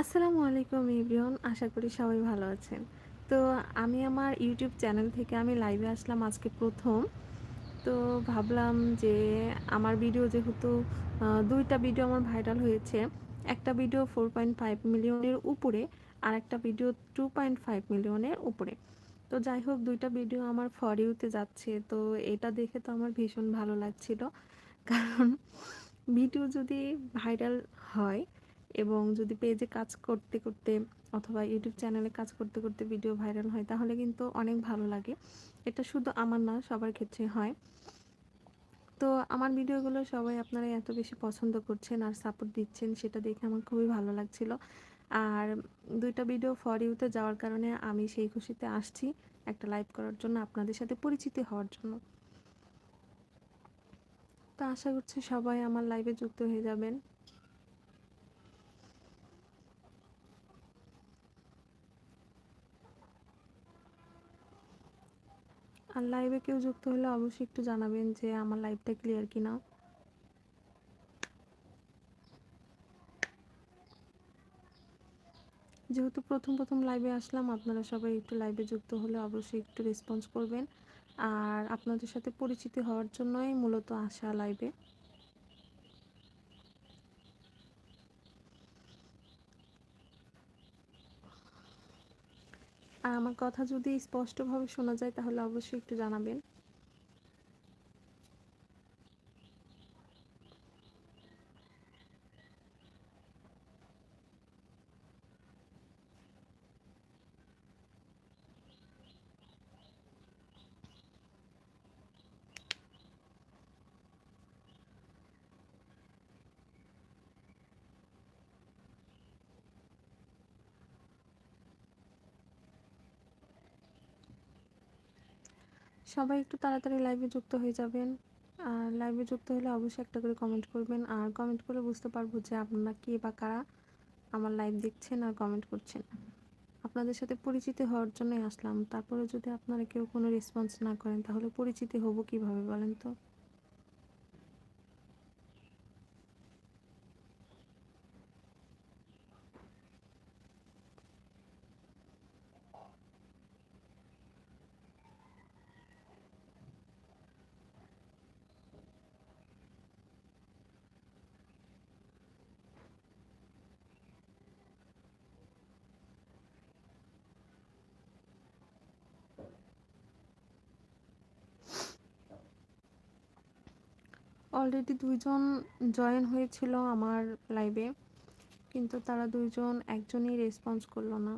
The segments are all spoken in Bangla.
আসসালামু আলাইকুম ইব্রিয়ন আশা করি সবাই ভালো আছেন। তো আমি আমার ইউটিউব চ্যানেল থেকে আমি লাইভে আসলাম আজকে প্রথম। তো ভাবলাম যে আমার ভিডিও যেহেতু দুইটা ভিডিও আমার ভাইরাল হয়েছে, একটা ভিডিও ফোর পয়েন্ট ফাইভ মিলিয়নের উপরে আর একটা ভিডিও টু পয়েন্ট ফাইভ মিলিয়নের উপরে। তো যাই হোক, দুইটা ভিডিও আমার ফর ইউতে যাচ্ছে, তো এটা দেখে তো আমার ভীষণ ভালো লাগছিল। কারণ ভিডিও যদি ভাইরাল হয় এবং যদি পেজে কাজ করতে করতে অথবা ইউটিউব চ্যানেলে কাজ করতে করতে ভিডিও ভাইরাল হয়, তাহলে কিন্তু অনেক ভালো লাগে। এটা শুধু আমার না, সবার ক্ষেত্রে হয়। তো আমার ভিডিওগুলো সবাই আপনারা এত বেশি পছন্দ করছেন আর সাপোর্ট দিচ্ছেন, সেটা দেখে আমার খুবই ভালো লাগছিল। আর দুইটা ভিডিও ফর ইউতে যাওয়ার কারণে আমি সেই খুশিতে আসছি একটা লাইভ করার জন্য, আপনাদের সাথে পরিচিতি হওয়ার জন্য। তো আশা করছি সবাই আমার লাইভে যুক্ত হয়ে যাবেন। আর লাইভে কেউ যুক্ত হলে অবশ্যই একটু জানাবেন যে আমার লাইভটা ক্লিয়ার কিনা। যেহেতু প্রথম প্রথম লাইভে আসলাম, আপনারা সবাই একটু লাইভে যুক্ত হলে অবশ্যই একটু রেসপন্স করবেন। আর আপনাদের সাথে পরিচিতি হওয়ার জন্যই মূলত আসা লাইভে আর আমার কথা যদি স্পষ্টভাবে শোনা যায় তাহলে অবশ্যই একটু জানাবেন। সবাই একটু তাড়াতাড়ি লাইভে যুক্ত হয়ে যাবেন। আর লাইভে যুক্ত হলে অবশ্যই একটা করে কমেন্ট করবেন। আর কমেন্ট করে বুঝতে পারব যে আপনারা কে বা কারা আমার লাইভ দেখছেন আর কমেন্ট করছেন। আপনাদের সাথে পরিচিতি হওয়ার জন্যই আসলাম। তারপরে যদি আপনারা কেউ কোনো রেসপন্স না করেন, তাহলে পরিচিতি হব কীভাবে বলেন তো? অলরেডি দুইজন জয়েন হয়েছিল আমার লাইভে কিন্তু তারা দুইজন একজনই রেসপন্স করল না।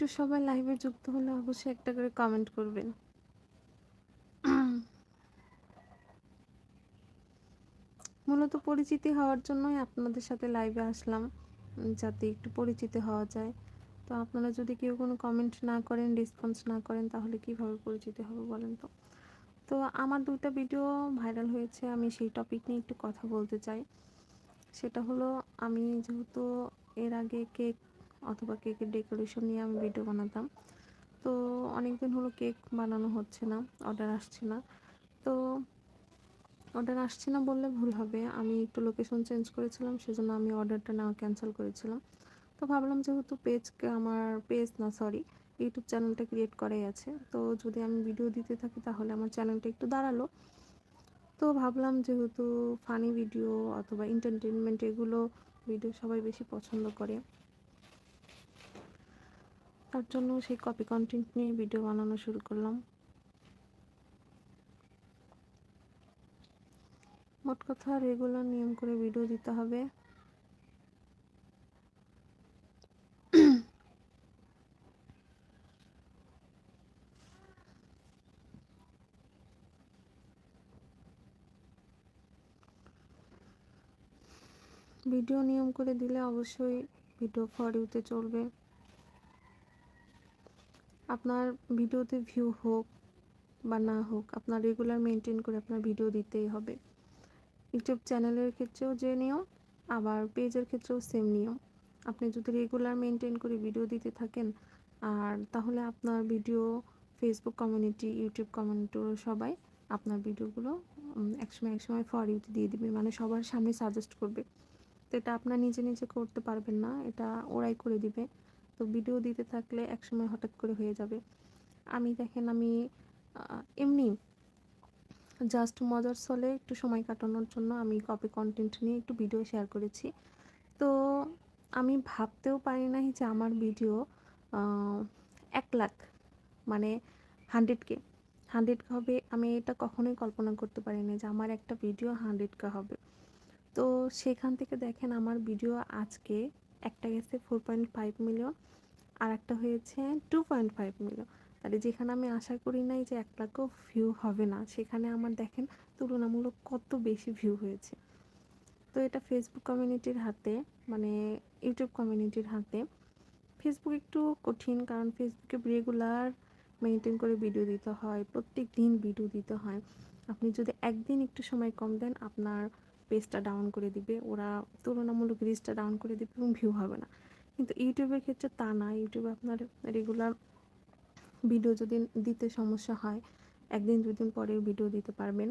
একটু সবাই লাইভে যুক্ত হলে অবশ্যই একটা করে কমেন্ট করবেন। মূলত পরিচিতি হওয়ার জন্যই আপনাদের সাথে লাইভে আসলাম, যাতে একটু পরিচিত হওয়া যায়। তো আপনারা যদি কেউ কোনো কমেন্ট না করেন রেসপন্স না করেন, তাহলে কীভাবে পরিচিত হবে বলেন তো? তো আমার দুইটা ভিডিও ভাইরাল হয়েছে, আমি সেই টপিক নিয়ে একটু কথা বলতে চাই। সেটা হলো, আমি যেহেতু এর আগে কেক অথবা কেকের ডেকোরেশন নিয়ে আমি ভিডিও বানাতাম। তো অনেক দিন হলো কেক বানানো হচ্ছে না, অর্ডার আসছে না। তো অর্ডার আসছে না বললে ভুল হবে। আমি একটু লোকেশন চেঞ্জ করেছিলাম, সেজন্য আমি অর্ডারটা নেওয়া ক্যান্সেল করেছিলাম। তো ভাবলাম যেহেতু পেজকে আমার পেজ না সরি ইউটিউব চ্যানেলটা ক্রিয়েট করাই আছে। তো যদি আমি ভিডিও দিতে থাকি, তাহলে আমার চ্যানেলটা একটু দাঁড়াল। তো ভাবলাম যেহেতু ফানি ভিডিও অথবা এন্টারটেনমেন্ট এগুলো ভিডিও সবাই বেশি পছন্দ করে তার জন্য সেই কপি কন্টেন্ট নিয়ে ভিডিও বানানো শুরু করলাম। মোট কথা রেগুলার নিয়ম করে ভিডিও দিতে হবে। ভিডিও নিয়ম করে দিলে অবশ্যই ভিডিও ফর ইউতে চলবে। আপনার ভিডিওতে ভিউ হোক বা না হোক, আপনার রেগুলার মেনটেন করে আপনার ভিডিও দিতেই হবে। ইউটিউব চ্যানেলের ক্ষেত্রেও যে নিয়ম, আবার পেজের ক্ষেত্রেও সেম নিয়ম। আপনি যদি রেগুলার মেনটেন করে ভিডিও দিতে থাকেন, আর তাহলে আপনার ভিডিও ফেসবুক কমিউনিটি ইউটিউব কমিউনিটির সবাই আপনার ভিডিওগুলো একসময় একসময় ফর ইউতে দিয়ে দিবে। মানে সবার সামনে সাজেস্ট করবে। তো এটা আপনার নিজে নিজে করতে পারবেন না, এটা ওরাই করে দিবে। তো ভিডিও দিতে থাকলে একসময় হঠাৎ করে হয়ে যাবে। আমি দেখেন আমি এমনি জাস্ট মজার ছলে একটু সময় কাটানোর জন্য আমি কপি কন্টেন্ট নিয়ে একটু ভিডিও শেয়ার করেছি। তো আমি ভাবতেও পারি নাই যে আমার ভিডিও এক লাখ মানে হান্ড্রেড কে হান্ড্রেড হবে, আমি এটা কখনোই কল্পনা করতে পারিনি যে আমার একটা ভিডিও হান্ড্রেড কে হবে। তো সেখান থেকে দেখেন আমার ভিডিও আজকে একটা গেছে ফোর পয়েন্ট ফাইভ মিলিয়ন আর একটা হয়েছে টু পয়েন্ট ফাইভ মিলিয়ন তাহলে যেখানে আমি আশা করি নাই যে এক লাখও ভিউ হবে না, সেখানে আমার দেখেন তুলনামূলক কত বেশি ভিউ হয়েছে। তো এটা ফেসবুক কমিউনিটির হাতে মানে ইউটিউব কমিউনিটির হাতে। ফেসবুক একটু কঠিন, কারণ ফেসবুকে রেগুলার মেনটেন করে ভিডিও দিতে হয়, প্রত্যেক দিন ভিডিও দিতে হয়। আপনি যদি একদিন একটু সময় কম দেন, আপনার পেজটা ডাউন করে দিবে, ওরা তুলনামূলক রিচটা ডাউন করে দিবে এবং ভিউ হবে না। কিন্তু ইউটিউবের ক্ষেত্রে তা না, ইউটিউবে আপনার রেগুলার ভিডিও যদি দিতে সমস্যা হয়, একদিন দুদিন পরে ভিডিও দিতে পারবেন।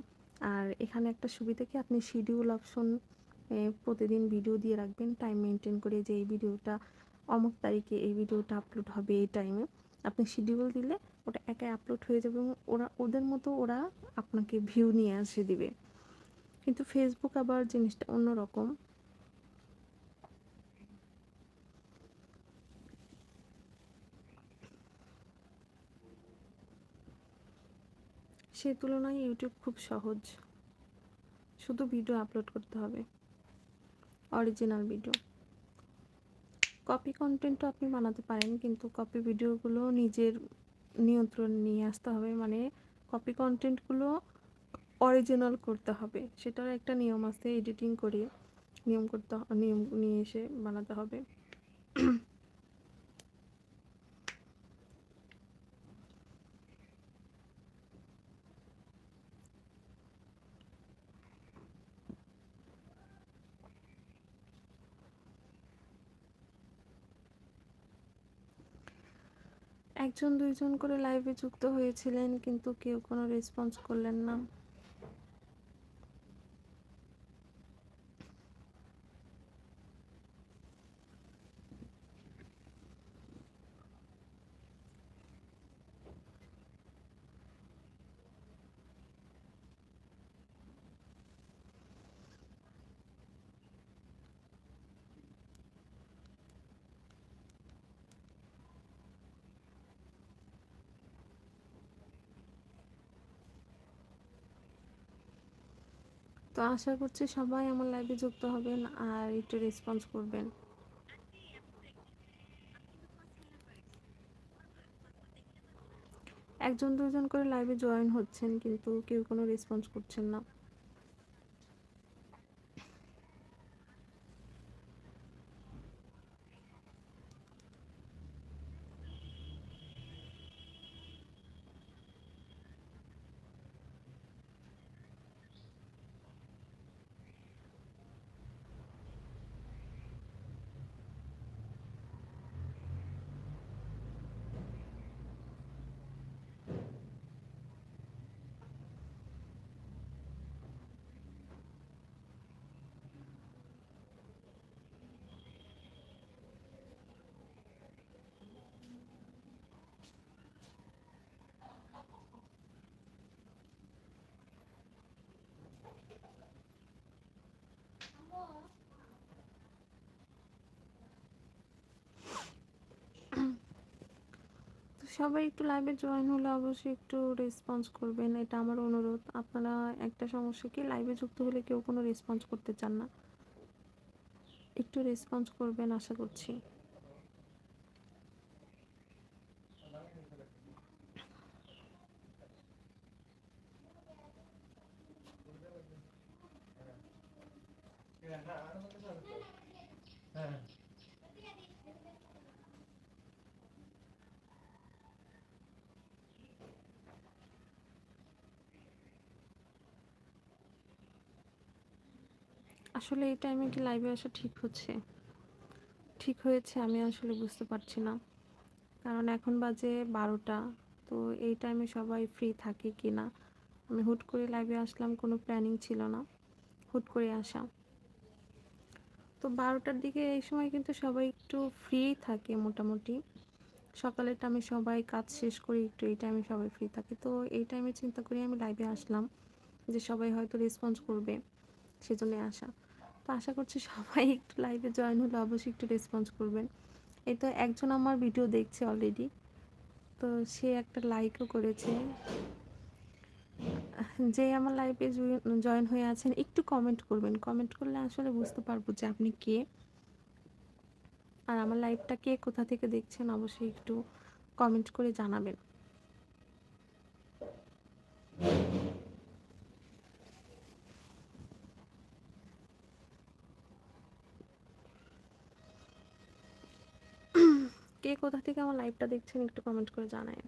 আর এখানে একটা সুবিধা কি, আপনি শিডিউল অপশন প্রতিদিন ভিডিও দিয়ে রাখবেন টাইম মেনটেন করে যে এই ভিডিওটা অমুক তারিখে, এই ভিডিওটা আপলোড হবে এই টাইমে আপনি শিডিউল দিলে ওটা একাই আপলোড হয়ে যাবে এবং ওরা, ওদের মতো ওরা আপনাকে ভিউ নিয়ে আসে দিবে। কিন্তু ফেসবুক আবার জিনিসটা অন্যরকম। সে তুলনায় ইউটিউব খুব সহজ। শুধু ভিডিও আপলোড করতে হবে। অরিজিনাল ভিডিও কপি কন্টেন্টও আপনি বানাতে পারেন, কিন্তু কপি ভিডিওগুলো নিজের নিয়ন্ত্রণ নিয়ে আসতে হবে। মানে কপি কন্টেন্টগুলো অরিজিনাল করতে হবে। সেটার একটা নিয়ম আছে এডিটিং করে নিয়ম করতে নিয়ম নিয়ে এসে বানাতে হবে। একজন, দুইজন করে লাইভে যুক্ত হয়েছিলেন, কিন্তু কেউ কোনো রেসপন্স করলেন না। তো আশা করছি সবাই আমার লাইভে যুক্ত হবেন আর একটু রেসপন্স করবেন। একজন দুজন করে লাইভে জয়েন হচ্ছেন কিন্তু কেউ কোনো রেসপন্স করছেন না। সবাই একটু লাইভে জয়েন হলে অবশ্যই একটু রেসপন্স করবেন, এটা আমার অনুরোধ। আপনারা একটা সমস্যা কি লাইভে যুক্ত হলে কেউ কোনো রেসপন্স করতে চান না। একটু রেসপন্স করবেন, আশা করছি। আসলে এই টাইমে কি লাইভে আসা ঠিক হচ্ছে? ঠিক হয়েছে, আমি আসলে বুঝতে পারছি না। কারণ এখন বাজে বারোটা, তো এই টাইমে সবাই ফ্রি থাকে কি না? আমি হুট করে লাইভে আসলাম, কোনো প্ল্যানিং ছিল না। হুট করে আসা। তো বারোটার দিকে এই সময় কিন্তু সবাই একটু ফ্রি থাকে মোটামুটি। সকালের টাইমে সবাই কাজ শেষ করে একটু এই টাইমে সবাই ফ্রি থাকে। তো এই টাইমে চিন্তা করে আমি লাইভে আসলাম যে সবাই হয়তো রেসপন্স করবে সেজন্য আসা। তো আশা করছি সবাই একটু লাইভে জয়েন হলে অবশ্যই একটু রেসপন্স করবেন। এই তো একজন আমার ভিডিও দেখছে অলরেডি তো সে একটা লাইকও করেছে। যে আমার লাইভে জয়েন হয়ে আছেন, একটু কমেন্ট করবেন। কমেন্ট করলে আসলে বুঝতে পারব যে আপনি কে। আর আমার লাইভটা কে কোথা থেকে দেখছেন, অবশ্যই একটু কমেন্ট করে জানাবেন। কে কোথা থেকে আমার লাইভটা দেখছেন একটু কমেন্ট করে জানায়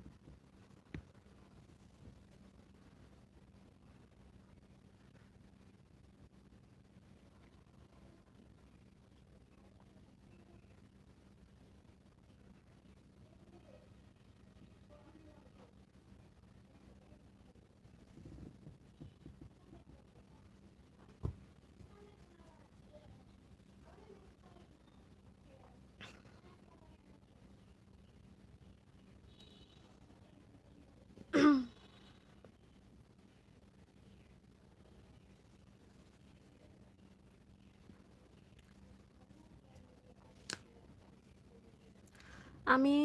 আমি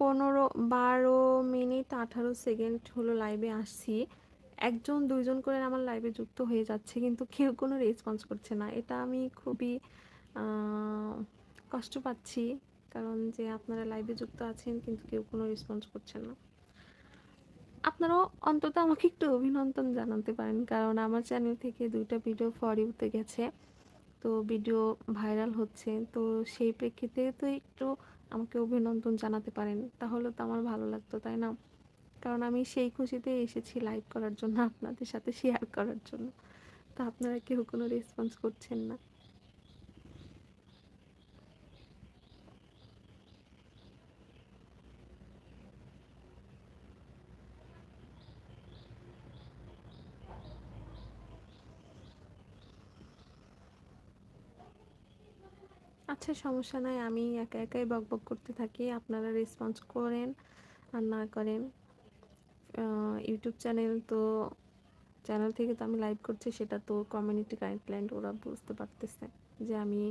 পনেরো, বারো মিনিট, আঠারো সেকেন্ড হলো লাইভে আসছি। একজন, দুইজন করে আমার লাইভে যুক্ত হয়ে যাচ্ছে, কিন্তু কেউ কোনো রেসপন্স করছে না। এটা আমি খুবই কষ্ট পাচ্ছি, কারণ যে আপনারা লাইভে যুক্ত আছেন, কিন্তু কেউ কোনো রেসপন্স করছেন না। আপনারাও অন্তত আমাকে একটু অভিনন্দন জানাতে পারেন, কারণ আমার চ্যানেল থেকে দুইটা ভিডিও ফর ইউতে গেছে। তো ভিডিও ভাইরাল হচ্ছে, তো সেই প্রেক্ষিতে তো একটু আমাকে অভিনন্দন জানাতে পারেন, তাহলে তো আমার ভালো লাগতো, তাই না? কারণ আমি সেই খুশিতে এসেছি লাইভ করার জন্য আপনাদের সাথে শেয়ার করার জন্য। তা আপনারা কেউ কোনো রেসপন্স করছেন না। আচ্ছা সমস্যা নাই। আমি একা একাই বক বক করতে থাকি। আপনারা রেসপন্স করেন আর না করেন ইউটিউব চ্যানেল তো চ্যানেল থেকে তো আমি লাইভ করছি, সেটা তো কমিউনিটি গাইডলাইন ওরা বুঝতে পারতেছে যে আমি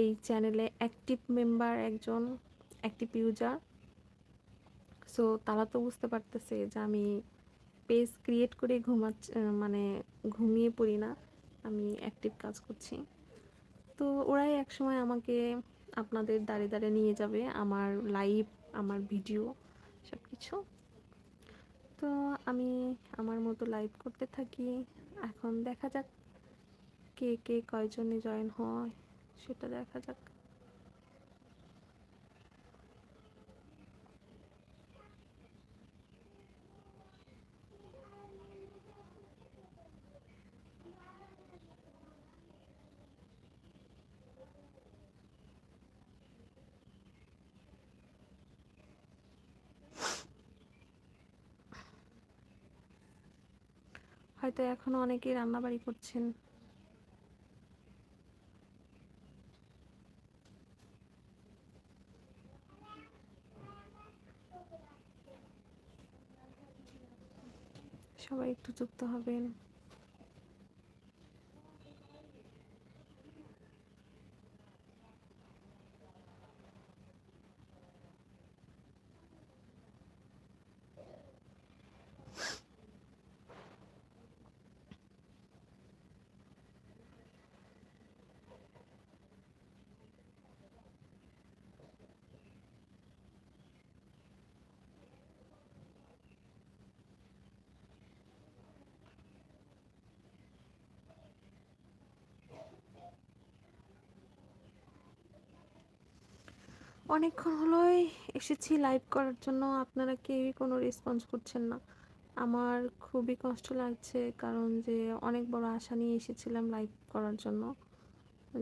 এই চ্যানেলে অ্যাক্টিভ মেম্বার একজন অ্যাক্টিভ ইউজার সো তারা তো বুঝতে পারতেছে যে আমি পেজ ক্রিয়েট করে ঘুমাচ্ছি মানে ঘুমিয়ে পড়ি না। আমি অ্যাক্টিভ কাজ করছি। তো ওরাই একসময় আমাকে আপনাদের দাঁড়ে দাঁড়ে নিয়ে যাবে, আমার লাইভ আমার ভিডিও সব কিছু তো আমি আমার মতো লাইভ করতে থাকি। এখন দেখা যাক কে কে কয়জনে জয়েন হয়, সেটা দেখা যাক। হয়তো এখনও অনেকেই রান্নাবাড়ি করছেন। সবাই একটু যুক্ত হবেন। অনেকক্ষণ হলোই এসেছি লাইভ করার জন্য। আপনারা কেউই কোনো রেসপন্স করছেন না। আমার খুবই কষ্ট লাগছে কারণ যে অনেক বড় আশা নিয়ে এসেছিলাম লাইভ করার জন্য।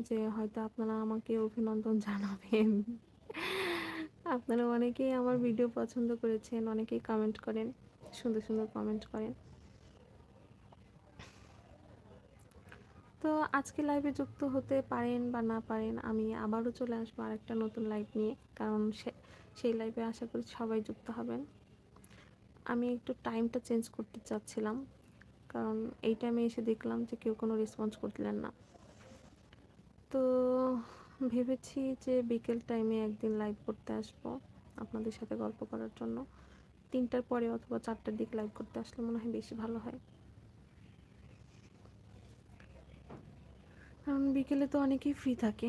যে হয়তো আপনারা আমাকে অভিনন্দন জানাবেন। আপনারা অনেকেই আমার ভিডিও পছন্দ করেছেন, অনেকেই কমেন্ট করেন, সুন্দর সুন্দর কমেন্ট করেন। তো আজকে লাইভে যুক্ত হতে পারেন বা না পারেন, আমি আবারও চলে আসব আরেকটা নতুন লাইভ নিয়ে, কারণ সেই লাইভে আশা করি সবাই যুক্ত হবেন। আমি একটু টাইমটা চেঞ্জ করতে চাচ্ছিলাম, কারণ এই টাইমে এসে দেখলাম যে কেউ কোনো রেসপন্স করলেন না। তো ভেবেছি যে বিকেল টাইমে একদিন লাইভ করতে আসব আপনাদের সাথে গল্প করার জন্য। তিনটার পরে অথবা চারটার দিকে লাইভ করতে আসলে মনে হয় বেশি ভালো হয়। কারণ বিকেলে তো অনেকেই ফ্রি থাকে।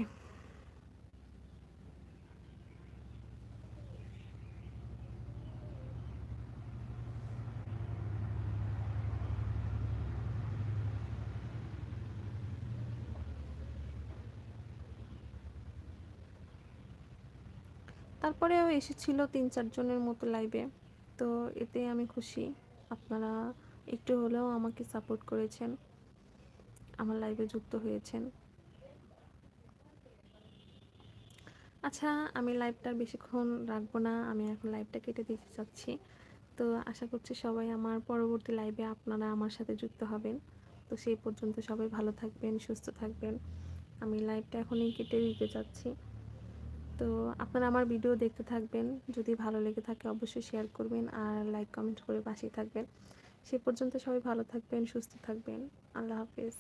তারপরেও এসেছিল তিন চারজনের মতো লাইভে তো এতে আমি খুশি। আপনারা একটু হলেও আমাকে সাপোর্ট করেছেন। আমার লাইভে যুক্ত হয়েছেন। আচ্ছা আমি লাইভটা বেশিক্ষণ রাখব না, আমি এখন লাইভটা কেটে দিতে চাচ্ছি। তো আশা করছি সবাই আমার পরবর্তী লাইভে আপনারা আমার সাথে যুক্ত হবেন। তো সেই পর্যন্ত সবাই ভালো থাকবেন, সুস্থ থাকবেন। আমি লাইভটা এখনই কেটে দিতে চাচ্ছি। তো আপনারা আমার ভিডিও দেখতে থাকবেন, যদি ভালো লেগে থাকে অবশ্যই শেয়ার করবেন আর লাইক কমেন্ট করে পাশেই থাকবেন। সে পর্যন্ত সবাই ভালো থাকবেন, সুস্থ থাকবেন। আল্লাহ হাফেজ।